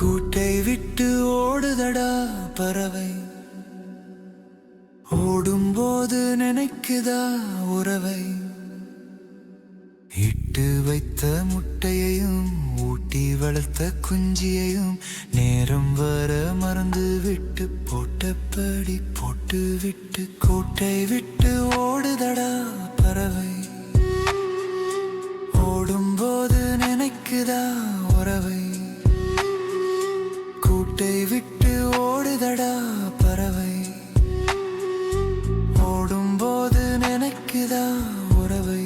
கூட்டை விட்டு ஓடுதடா பறவை. ஓடும்போது நினைக்குதா உறவை. இட்டு வைத்த முட்டையையும் ஊட்டி வளர்த்த குஞ்சியையும் நேரம் வர நினைக்குதா உறவை?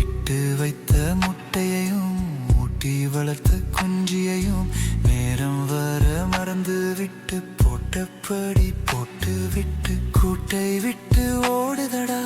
இட்டு வைத்த முட்டையையும் ஊட்டி வளர்த்த குஞ்சியையும் நேரம் வர மறந்து விட்டு போட்டபடி போட்டு விட்டு கூட்டை விட்டு ஓடுதடா.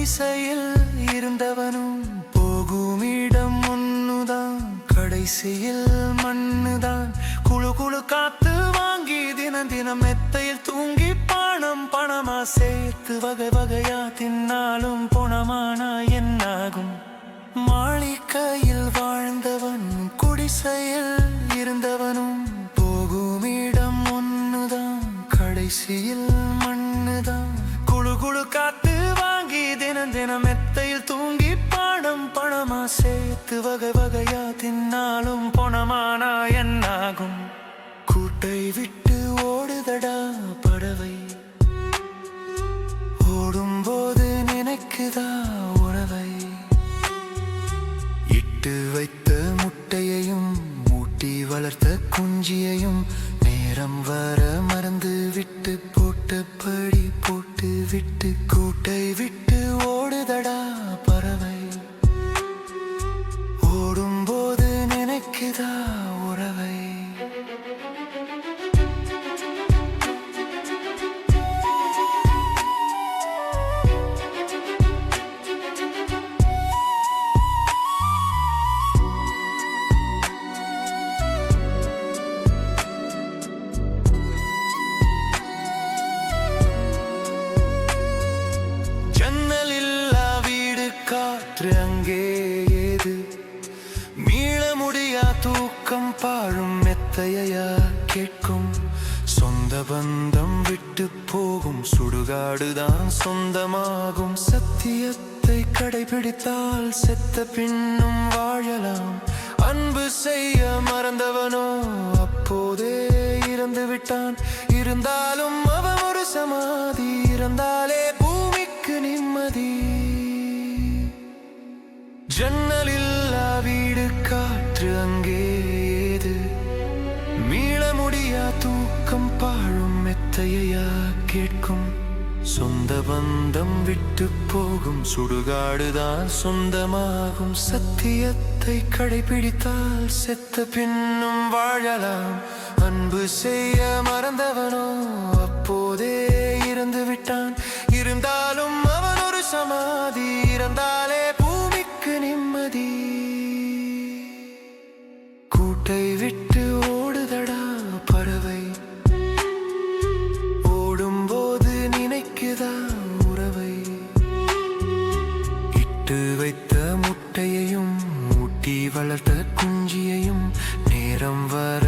வாழ்ந்தவனும் இருந்தவனும் போகும் இடம் ஒன்னுதான் கடைசியில் மண்ணுதான். குழு குழு காத்து வாங்கி தினம் தினம் மெத்தையில் தூங்கி பணம் பணமா சேர்த்து வகை வகையா தின்னாலும் பணமானா என்னாகும்? மாளிகையில் வாழ்ந்தவன் குடிசையில் இருந்தவனும் போகும் இடம் ஒன்னுதான் கடைசியில் சேர்த்து வகை வகையா தின்னாலும் பொணமானா என்னாகும்? கூட்டை விட்டு ஓடுதடா பறவை. ஓடும்போது நினைக்குதா உறவை இட்டு வைத்த முட்டையையும் மூட்டி வளர்த்த குஞ்சியையும் நேரம் வர மறந்து விட்டு போட்டபடி போட்டு விட்டு கூட்டை விட்டு ஓடுதடா கேட்கும் சொந்த பந்தம் விட்டு போகும். சுடுகாடுதான் சொந்தமாகும். சத்தியத்தை கடைபிடித்தால் செத்த பின்னும் வாழலாம். அன்பு செய்ய மறந்தவனோ அப்போதே இறந்து விட்டான் இருந்தாலும் அவன் ஒரு சமாதி இருந்தாலே பாழும் கேட்கும். சொந்த பந்தம் விட்டு போகும். சுடுகாடுதான் சொந்தமாகும். சத்தியத்தை கடைபிடித்தால் செத்த பின்னும் வாழலாம். அன்பு செய்ய மறந்தவனோ? இட்டு வைத்த முட்டையையும் ஊட்டி வளர்த்த குஞ்சியையும் நேரம் வர